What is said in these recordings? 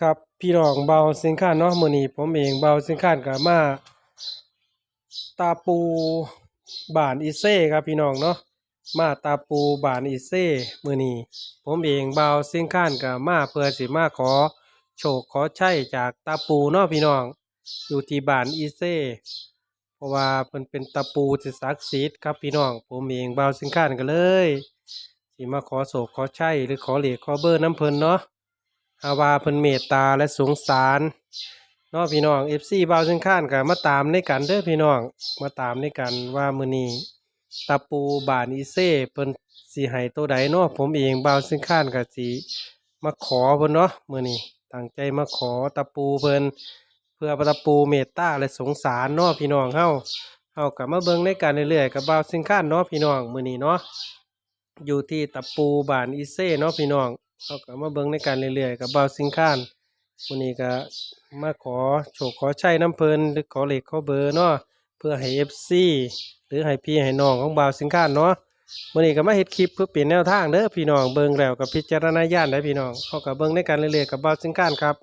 ครับพี่น้องเบาสินค้าเนาะมื้อนี้ผมเองเบาสินค้าก็มาตาปูบ้านอีเซ่ครับพี่น้องเนาะมาตาปูบ้านอีเซ่มื้อนี้ผมเองเบาสินค้าก็มาเพื่อสิมาขอโชคขอใชัยจากตาปูเนาะพี่น้อง อยู่ที่บ้านอีเซ่เพราะว่าเพิ่นเป็นตาปูที่ศักดิ์สิทธิ์ครับพี่น้อง ผมเองเบาสินค้าก็เลยสิมาขอโศกขอใชัยหรือขอเหล็กขอเบอร์น้ำเพิ่นเนาะ ฮาวาเพิ่นเมตตาและสงสารเนาะพี่น้อง FC บ่าวเชิงข้านก็มาตามในกันเด้อพี่น้องมาตามในกันว่ามือนี้ตะปูบานอีเซ่เพิ่นสิให้ตัวใดเนาะผมเองบ่าวเชิงข้านก็สิมาขอเพิ่นเนาะมือนี้ตั้งใจมาขอตะปูเพิ่นเพื่อตะปูเมตตาและสงสารเนาะพี่น้องเฮาเฮาก็มาเบิ่งในกันเรื่อยๆกับบ่าวเชิงข้านเนาะพี่น้องมือนี้เนาะอยู่ที่ตะปูบานอีเซ่เนาะพี่น้อง เขาก็มาเบิ่งในการเรื่อยๆกับเบาวสิงค้านวันนี้ก็มาขอโชคขอใช้น้ำเพลินหรือขอเลขขอเบอร์เนาะเพื่อให้ FC หรือให้พี่ให้น้องของเบาวสิงค้านเนาะวันนี้ก็มาเฮ็ดคลิปเพื่อเปลี่ยนแนวทางเด้อพี่น้องเบิ่งแล้วกับพิจารณาญาณได้พี่น้องเขาก็เบิ่งในการเรื่อยๆกับเบาวสิงค้านครับ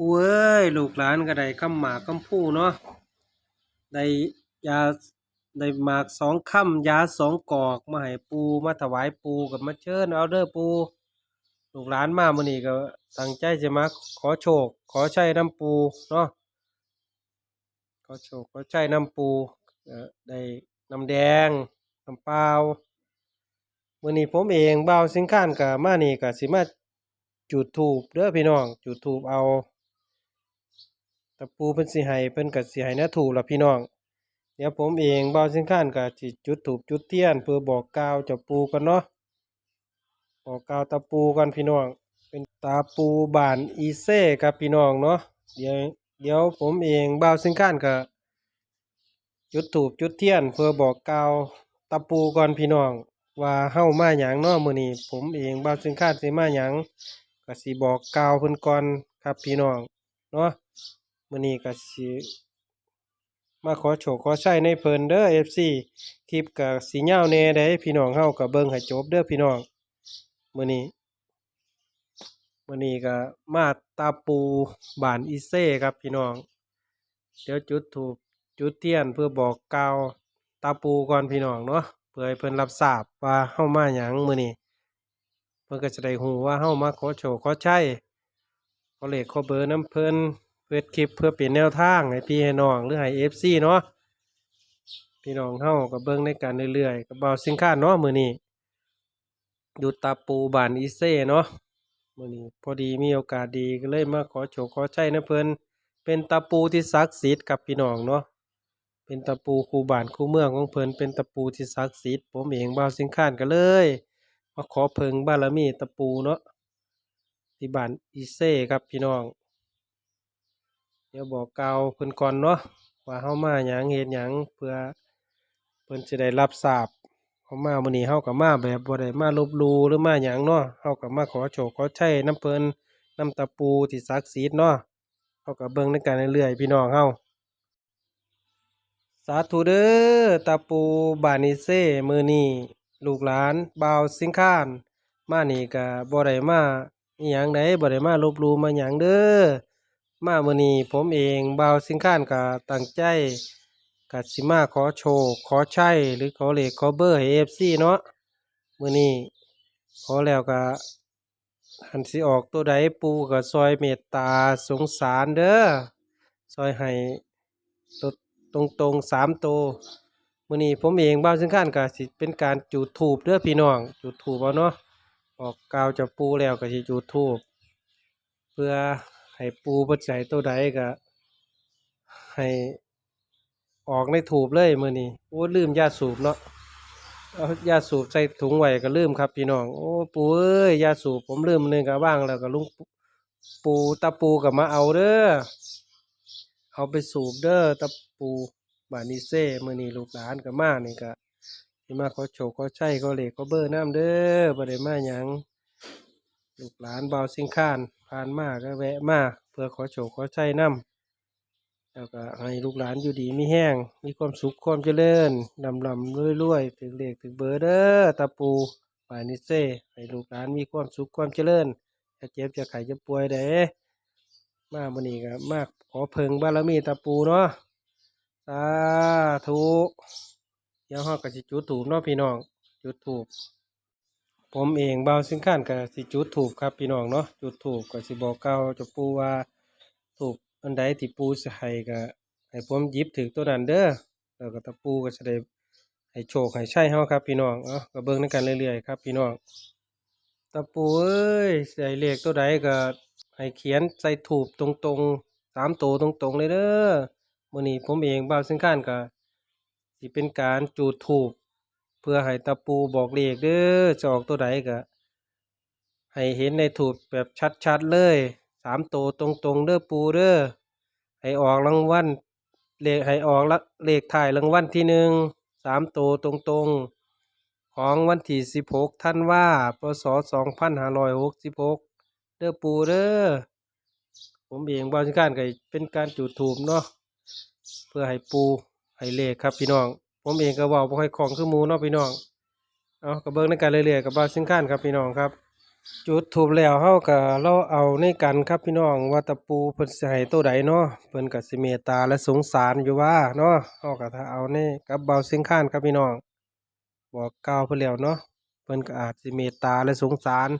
อุ้ยลูกหลานก็ได้คำหมากคำพูเนาะได้ยา ได้หมากสองค่ำยาสองกอกมาให้ปูมาถวายปูกับมาเชิญเอาเด้อปูลูกหลานมามื้อนี้ก็ตั้งใจจะมาขอโชค ขอใช้น้ำปูเนาะขอโชคขอใช้น้ำปูได้น้ำแดงน้ำเปล่ามื้อนี้ผมเองบ่าวสิงค้านก็มานี่ก็สิมาจุดธูปเด้อพี่น้อง จุดธูปเอาตะปูเพิ่นสิให้เพิ่นก็สิให้แนวถูกล่ะพี่น้อง เดี๋ยวผมเองบ่าสิงค้านก็สิจุดธูปจุดเทียน เพื่อบอกกาวจ้าปูกันเนาะบอกกาวตาปูกันพี่น้อง เป็นตาปูบานอีเซ่ครับพี่น้องเนาะเดี๋ยวเดี๋ยวผมเองบ่าสิงค้านก็จุดธูปจุดเทียน เพื่อบอกกาวตาปูก่อนพี่น้อง ว่าเฮามาหยังเนาะมื้อนี้ผมเองบ่าสิงค้านสิมาหยังก็สิบอกกาวเพิ่นก่อนครับพี่น้องเนาะมือนี้ก็สิ มาขอโชคขอใช้ในเพิ่นเด้อ FC คลิปกับสีเหย้าแหน่ได้พี่น้องเฮากับเบิ่งให้จบเด้อพี่น้องมื้อนี้มื้อนี้ก็มาตาปูบานอีเซ่ครับพี่น้อง เดี๋ยวจุดธูปจุดเทียนเพื่อบอกกล่าวตาปูก่อนพี่น้องเนาะเพื่อให้เพิ่นรับทราบว่าเฮามาหยังมื้อนี้เพิ่นก็จะได้ฮู้ว่าเฮามาขอโชคขอใช้ขอเลขขอเบอร์น้ำเพิ่น เพื่อคลิปเพื่อเปลี่ยนแนวทางให้พี่ให้น้องหรือให้เอฟซีเนาะพี่น้องเฮากับเบิ่งในการเรื่อยๆกับเบาสินค้าเนาะมือนี้อยู่ตาปูบานอีเซ่เนาะมือนี้พอดีมีโอกาสดีก็เลยมาขอโชคขอใช้นะเพิ่นเป็นตาปูที่ศักดิ์สิทธิ์กับพี่น้องเนาะเป็นตาปูคูบ้านคูเมืองของเพิ่นเป็นตาปูที่ศักดิ์สิทธิ์ผมเองเบาสินค้านก็เลยมาขอเพิงบารมีตาปูเนาะที่บ้านอีเซ่ครับพี่น้อง ดี๋ยวบอกกล่าวเพิ่นก่อนเนาะว่าเฮามาหยังเฮ็ดหยังเพื่อเพิ่นสิได้รับทราบเฮามามื้อนี้เฮาก็มาแบบบ่ได้มาลบลู่หรือมาหยังเนาะเฮาก็มาขอโชคขอชัยน้ำเพิ่นน้ำตะปูที่ศักดิ์สิทธิ์เนาะเฮาก็เบิ่งในกันเรื่อยๆพี่น้องเฮาสาธุเด้อตาปูบานิเซมื้อนี้ลูกหลานบ่าวสิงคาน มานี่ก็บ่ได้มาอิหยังใดบ่ได้มาลบลู่มาหยังเด้อ มามื้อนี้ผมเองบ่าวสิงค้านก็ตั้งใจกัสิมาขอโชคขอใชัยหรือขอเลขขอเบอร์ให้ FC เนาะมื้อนี้ขอแล้วก็หันสิออกตัวใดปูก็ซอยเมตตาสงสารเด้อซอยให้ตัวตรงๆสามตัวมื้อนี้ผมเองบ่าวสิงค้านก็สิเป็นการจุดธูปเด้อพี่น้อง จุดธูปเอาเนาะออกกาวจากปูแล้วก็สิจุดธูปเพื่อ ให้ปูปัจจัยตัวใดก็ให้ออกในถูบเลยมือนี้โอ้ลืมยาสูบเนาะเอายาสูบใส่ถุงไว้ก็ลืมครับพี่น้องโอ้ปูเอ้ยยาสูบผมลืมนึงก็ว่างแล้วก็ลุงปูตาปูก็มาเอาเด้อเอาไปสูบเด้อตาปูบานิเซ่มือนี้ลูกหลานก็มานี่ก็สิมาเขอโชคขอชัยขอเหลขขอเบอร์น้ำเด้อบ่ได้มาหยังลูกหลานเบาสิงค้าน ผ่านมาก็แวะมาเพื่อขอโชคขอชัยนำแล้วก็ให้ลูกหลานอยู่ดีมีแห้ง มีความสุขความเจริญลำลำรวยรวยถึงเลขถึงเบอร์เด้อตาปูป่านิเซ่ให้ลูกหลานมีความสุขความเจริญจะเจ็บจะไข้จะป่วยเด้มามื้อนี้ก็มากขอเพิ่งบารมีตาปูเนาะสาธุเดี๋ยวเฮาก็สิจุดธูปเนาะพี่น้องจุดธูป ผมเองเบาสิงค้านก็สิจุดธูปครับพี่น้องเนาะจุดธูปก็สิบอกกล่าจ้าปู่ว่าธูปอันใดที่ปู่สิให้ก็ให้ผมยิบถึกตัวนั้นเด้อแล้วก็ตาปู่ก็สิได้ให้โชคให้ใชัยเฮาครับ พี่น้องเอ้าก็เบิ่งนำกันเรื่อยๆครับ พี่น้องตะปูเอ้ยใส่เลขตัวใดก็ให้เขียนใส่ถูกตรงๆสามตัวตรงๆเลยเด้อมื้อนี้ผมเองบ่าซึ่งข้านก็สิเป็นการจูดถูก พื่อให้ตะปูบอกเลขเด้อจะออกตัวใดก็ให้เห็นในถูกแบบชัดๆเลยสามตัวตรงๆเด้อปูเด้อให้ออกรางวัลเลขให้ออกละเลขถ่ายรางวัลที่หนึ่งสามตัวตรงๆ ของวันที่สิบหกท่านว่าพศสองพันห้าร้อยหกสิบหกเด้อปูเด้อผมเองบริการก็เป็นการจุดถูปเนาะเพื่อให้ปูให้เลขครับพี่น้อง ผมเองก็เว่าบ่ค่อยคล่องคือหมูเนาะพี่น้องเอากระเบิ้งในการเรื่อยๆกับบาสิงค้านครับพี่น้องครับ จุดถูปแล้วเฮาก็เราเอาในกันครับพี่น้องว่าตะปูเพิ่นสิให้ตัวใดเนาะเพิ่นก็สิเมตตาและสงสารอยู่ว่าเนาะเฮาก็ถ้าเอาในกับเบาสิงค้านครับพี่น้องบอกกล่าวเพิ่นแล้วเนาะเพิ่นก็อาจสิเมตตาและสงสาร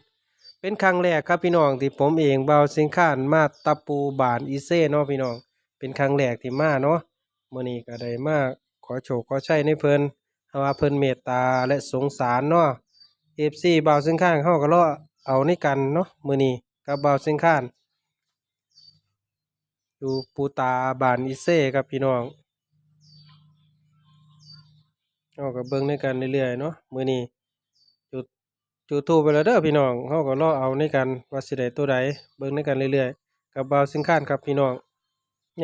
เป็นครั้งแรกครับพี่น้องที่ผมเองเบาสิงค้านมาตะปูบานอีเซ่เนาะพี่น้องเป็นครั้งแรกที่มาเนาะมื้อนี้ก็ได้มา ขอโชคขอชัยในเพิ่นเพราะว่าเพิ่นเมตตาและสงสารเนาะ FC เบาสิงค้านเฮาก็รอเอาในกันเนาะมื้อนี้กับเบาสิงค้านอยู่ปูตาบานอีเซ่ครับพี่น้องเราก็เบิ่งในกันเรื่อยๆเนาะมื้อนี้จุดจุดทูไปแล้วเด้อพี่น้องเฮาก็รอเอาในกันว่าสิได้ตัวใดเบิ่งในกันเรื่อยๆกับบ่าวสิงค้านครับพี่น้อง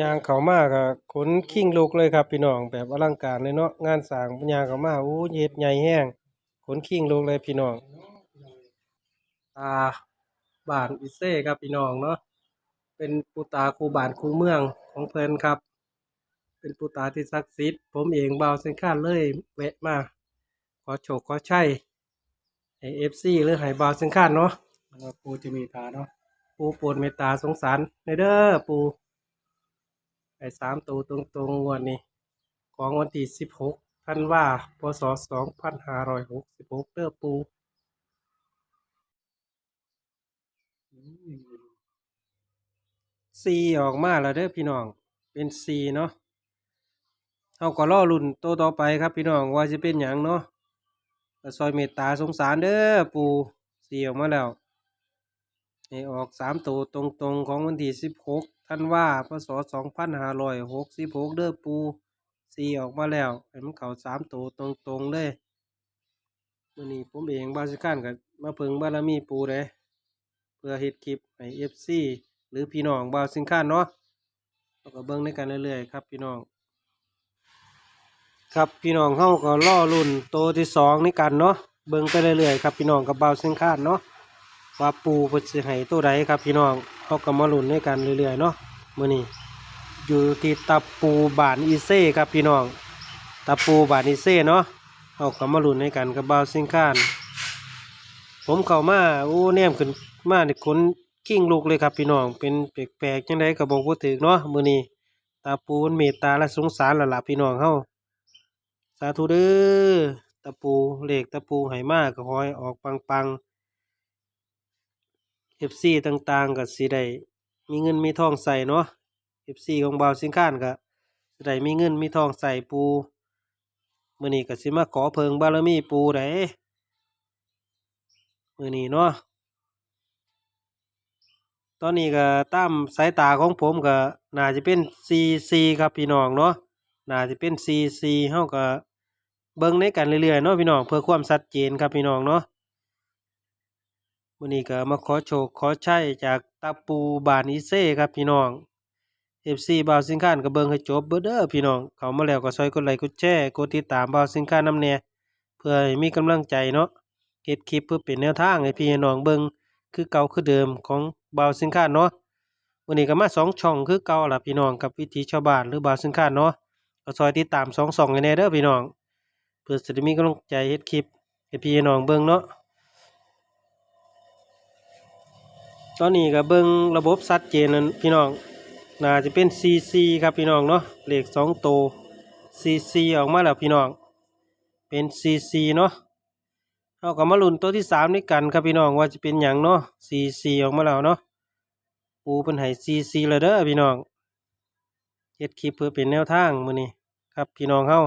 ย่างเข้ามาก็ขนคิงลุกเลยครับพี่น้องแบบอลังการเลยเนาะงานสร้างย่างเข้ามาอู้เฮ็ดใหญ่แฮงขนคิงลุกเลยพี่น้องอ่าบ้านอิเซ่ครับพี่น้องเนาะเป็นปูตาคูบ้านคูเมืองของเพิ่นครับ เป็นปูตาที่ศักดิ์สิทธิ์ผมเองเบาเส้นข้านเลยแวะมาขอโชคขอชัยให้เอฟซีหรือให้เบาเส้นข้านเนาะแล้วก็ปูจะมีตาเนาะปูโปรดเมตตาสงสารในเด้อปู ไอ้สามตัวตรงๆงวันนี้ ของวันที่สิบหกท่านว่าพศสองพันห้าร้อยหกสิบหกเด้อปูซีออกมาแล้วเด้อพี่น้อง เป็นซีเนาะเราก็รอรุ่นโตวต่อไปครับพี่น้องว่าจะเป็นหยังเนาะซอยเมตตาสงสารเด้อปู่เสีออกมาแล้วให้ออกสามตัวตรงๆของวันที่สิบหก ท่านว่าพศสองพันห้าร้อยหกสิบหกเด้อปูสีออกมาแล้วให้มันเขาสามตัวตรงๆเลยวันนี้ผมเองบาสิการกับมาเพิงบารมีปูเลยเพื่อเฮ็ดคลิปให้เอฟซีหรือพี่น้องบาสิงค้านเนาะเราก็เบิ่งในกันเรื่อยๆครับพี่น้อง ครับพี่น้องเฮาก็ล่อรุ่นโตที่สองนี่กันเนาะเบิ่งไปเรื่อยๆครับพี่น้องกับบาส้นคาดเนาะว่าปูเพิ่นสิให้ตัวใดครับพี่น้อง เฮาก็มาลุ้นในกันเรื่อยๆเนาะมื้อนี้อยู่ที่ตะปูบานอีเซ่ครับพี่น้องตะปูบานอีเซ่เนาะเฮาก็มาลุ้นในกันกับเบาเส้นคาดผมเข้ามาโอ้แนมขึ้นมานี่ขนกิ้งลูกเลยครับพี่น้องเป็นแปลกๆจังไดก็บบอกบ่ถูกเนาะมื้อนี้ตาปูมันเมตตาและสงสารแล้วล่ะพี่น้องเฮาสาธุเด้อตะปูเหล็กตะปูไหมากก็ขอให้ออกปังปัง เอฟซีต่างๆก็สิได้มีเงินมีทองใส่เนาะเอฟซีของบ่าวสิงค้านก็สิได้มีเงินมีทองใส่ปูมื้อนี้ก็สิมาขอเพิงบารมีปูได้มื้อนี้เนาะตอนนี้ก็ตามสายตาของผมก็น่าจะเป็น CC ครับพี่น้องเนาะน่าจะเป็น CC เฮาก็เบิ่งในกันเรื่อยๆเนาะพี่น้องเพื่อความชัดเจนครับพี่น้องเนาะ วันนี้ก็มาขอโชคขอชัยจากตาปูบานอีเซ่ครับพี่น้อง FC บ่าวสิงค้านก็เบิ่งให้จบเบิดเด้อพี่น้อง เขามาแล้วก็ช่วยกดไลค์กดแชร์กดติดตามบ่าวสิงค้านำแน่เพื่อให้มีกำลังใจเนาะเฮ็ดคลิปเพื่อเป็นแนวทางให้พี่น้องเบิ่งคือเก่าคือเดิมของบ่าวสิงค้านเนาะวันนี้ก็มาสองช่องคือเก่าล่ะพี่น้องกับวิถีชาวบ้านหรือบ่าวสิงค้านเนาะก็ซอยติดตามสองสองกันแน่เด้อพี่น้อง เพื่อจะได้มีกำลังใจเฮ็ดคลิปให้พี่น้องเบิ่งเนาะ ตอนนี้ก็เบิ่งระบบชัดเจนนั่นพี่น้องน่าจะเป็น CC ครับพี่น้องเนาะเลขสองโต CC ออกมาแล้วพี่น้อง เป็น CC เนาะเอาก็มาลุนตัวที่สามด้วยกันครับพี่น้องว่าจะเป็นหยังเนาะ CC ออกมาแล้วเนาะปูเป็นให้ CC เลยเด้อพี่น้องเฮ็ดคลิปเพื่อเป็นแนวทางมื้อนี้ครับพี่น้องเฮา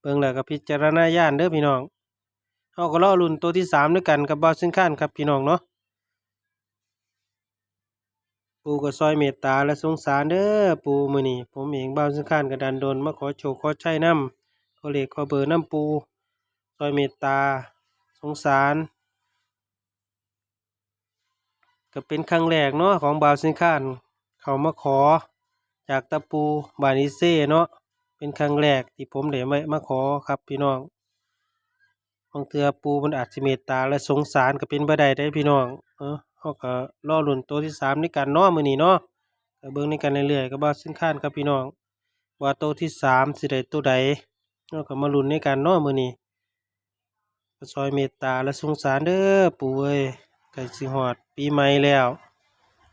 เบิ่งแล้วก็พิจารณาญาณเด้อพี่น้องเฮาก็รอลุ้นตัวที่สามด้วยกันกับบ่าวซึ่งข้านครับพี่น้องเนาะ ปูก็ซอยเมตตาและสงสารเด้อปูมือนี้ผมเองบ่าวซึ่งข้านก็ดันโดนมาขอโชคขอใชัยนำขอเลขขอเบอร์น้ำปูซอยเมตตา สงสาร ก็เป็นครั้งแรกเนาะของบ่าวซึ่งข้านเขามาขอ จากตะปูบานิเซ่เนาะเป็นครั้งแรกที่ผมได้มามาขอครับพี่น้องบางเทื่อปูมันอาจสิเมตตาและสงสารก็เป็นบ่ได้ได้พี่น้องเออ เขาก็รอลุ้นตัวที่สามในการนาะมื้อนี้เนาะเบิ่งในกันเรื่อยๆก็บ่สิ้นข้านครับพี่น้อง ว่าตัวที่สามสิได้ตัวใดเราก็มาลุ้นในการนาะมื้อนี้ก็ซอยเมตตาและสงสารเด้อปู่เอ้ยใกล้สิฮอดปีใหม่แล้ว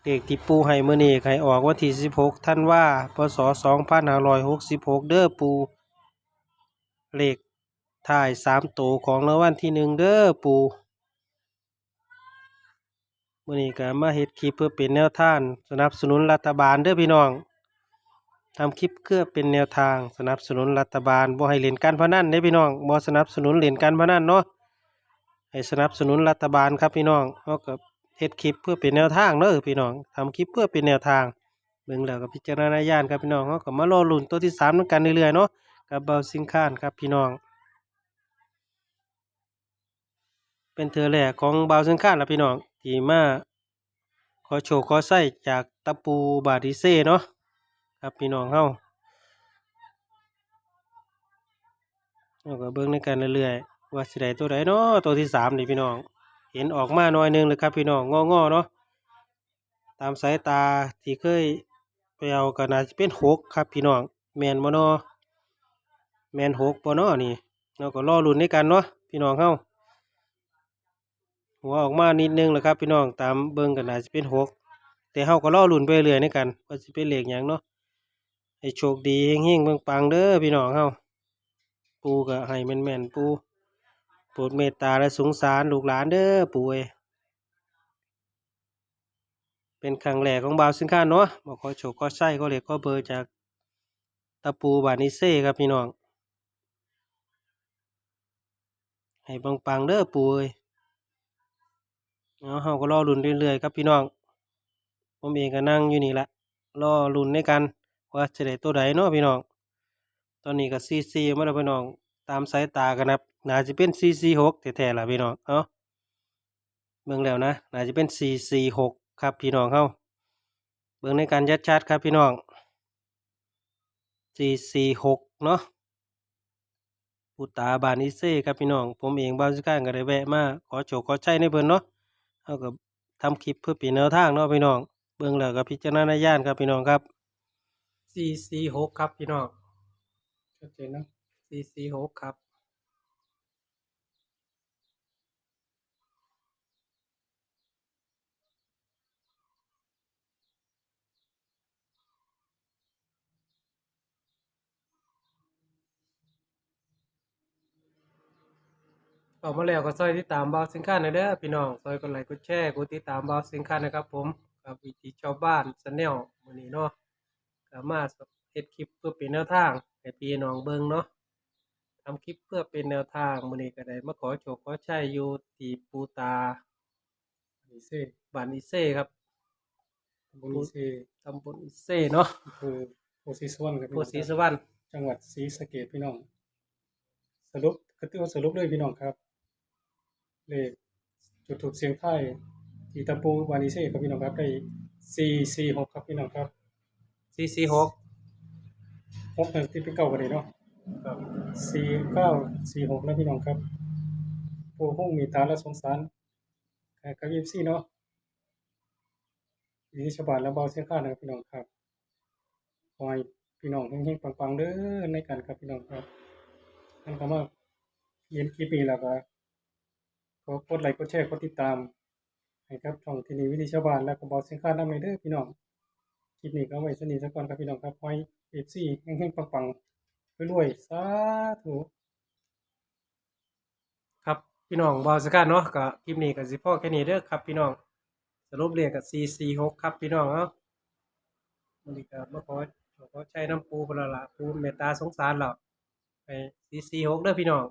เลขที่ปูให้มือนี้ให้ออกวันที่16ธันว่าพศ2566เด้อปูเลขท้าย3ตัวของรางวัลที่หนึ่งเด้อปู มื้อนี้ก็มาเฮ็ดคลิปเพื่อเป็นแนวทางสนับสนุนรัฐบาลเด้อพี่น้องทำคลิปเพื่อเป็นแนวทางสนับสนุนรัฐบาลบ่ให้เล่นการพนันเด้อพี่น้องบ่สนับสนุนเล่นการพนันเนาะให้สนับสนุนรัฐบาลครับพี่น้องเฮาก็เฮ็ดคลิปเพื่อเป็นแนวทางเด้อพี่น้องทำคลิปเพื่อเป็นแนวทางเบิ่งแล้วก็พิจารณาญาณครับพี่น้องเขาก็มารอลุ้นตัวที่สามนำกันเรื่อยๆเนาะกับเบาซิงคานครับพี่น้อง เป็นเทือแรกของเบาซิงคานละพี่น้อง ที่มาขอโชว์ขอใส่จากตะปูบาดิเซ่เนาะครับพี่น้องเฮาเราก็เบิ่งในกันเรื่อยๆว่าสิไดตัวใดเนาะตัวที่สามนี่พี่น้อง เห็นออกมาหน่อยหนึงเลยครับพี่น้องงอๆเนาะตามสายตาที่เคยไปเอาก็น่าจะเป็นหกครับพี่น้องแมนบ่เนแมนหกบ่เนาะนี่เราก็รอลุ้นในกันเนาะพี่น้องเฮา หัวออกมานิดนึงแหละครับพี่น้องตามเบิ่งก็น่าจะเป็นหกแต่เฮาก็รอลุ้นไปเรื่อยในกันว่าสิเป็นเหลขหยังเนาะให้โชคดีเฮงๆปังๆเด้อพี่น้องเฮาปูก็ให้แม่นๆปูโปรดเมตตาและสงสารลูกหลานเด้อปู่เอ้ยเป็นครั้งแรกของบ่าวสินค้าเนาะบอกขอโชคขอใช้ขอเหลขขอเบอร์จากตะปูบานิเซ่ครับพี่น้องให้ปังๆเด้อปู่เอ้ย เอาเฮาก็รอลุ้นเรื่อยๆครับพี่น้อง ผมเองก็นั่งอยู่นี่แหละรอลุ้นในกันว่าจะได้ตัวใดเนาะพี่น้อง ตอนนี้ก็ซีซีมาแล้วพี่น้อง ตามสายตากันนะครับน่าจะเป็นซีซีหกแท้ๆล่ะพี่น้อง เอ้าเบิ่งแล้วนะ น่าจะเป็นซีซีหกครับพี่น้องเฮาเบิ่งในการยัดชัดๆครับพี่น้องซีซีหกเนาะปุตตาบานิเซ่ครับพี่น้อง ผมเองบ้านสิการก็ได้แวะมาขอโชคขอใช้ในเพิ่นเนาะ เอาก็ทำคลิปเพื่อเป็นแนวทางเนาะพี่น้อง เบื้องหลังกับพิจารณาญาณครับพี่น้องครับซีซีหกครับพี่น้องชัดเจนนะซีซีหกครับ ออกมาแล้วก็ซอยติดตามบาวสินค้าหน่อยเด้อพี่น้องซอยกดไลค์กดแชร์กดติดตามบาวสินค้านะครับ ผมกับวิถีชาวบ้านสแนลมื้อนี้เนาะก็มาเฮ็ดคลิปเพื่อเป็นแนวทางให้พี่น้องเบิ่งเนาะทำคลิปเพื่อเป็นแนวทางมื้อนี้ก็ได้มาขอโชคขอชัยอยู่ที่ปูตาอิเซ่บ้านอิเซ่ครับบุรีเซ่ตำบลอิเซ่เนาะอำเภอโพธิสวรรณครับโพพี่น้องธิ์ศรีครับสุวรรณจังหวัดศรีสะเกษพี่น้อง สรุปก็ถือว่าสรุปเลยพี่น้องครับ เลขจุดถูกเสียงไทายที่ตะปูวานิเซ่ครับพี่น้องครับได้สี่สี่หกครับพี่น้องครับ446หกหนึ่งที่เป็นเก่ากันเลยเนาะครับสี่เก้าสี่หกแล้วพี่น้องครับปูห้องมีตาและสงสารกับยิบซี่เนาะวิธีฉบับแล้วเบาเสียค่านะครับพี่น้องครับขอให้พี่น้องเฮงๆปังๆเด้อในการครับพี่น้องครับนั่นคำว่าเย็นคลิปนี้แล้วก็ ขอกดไลค์กดแชร์กดติดตามให้ครับช่องที่นี่วิธีชาวบ้านและก็บอกสินค้านำในเด้อพี่น้องคลิปนี้ก็ไว้สนิทสักก่อนครับพี่น้องครับไว้ FC แห่งๆปังๆรวยๆสาธุครับพี่น้องบาวสกันเนาะก็คลิปนี้ก็สิพ่อแค่นี้เด้อครับพี่น้องสรุปเรียกกับ446ครับพี่น้องเนาะมันนี้ก็มาขอขอใช้น้ำปูพละละปูเมตตาสงสารเราไป446เด้อพี่น้อง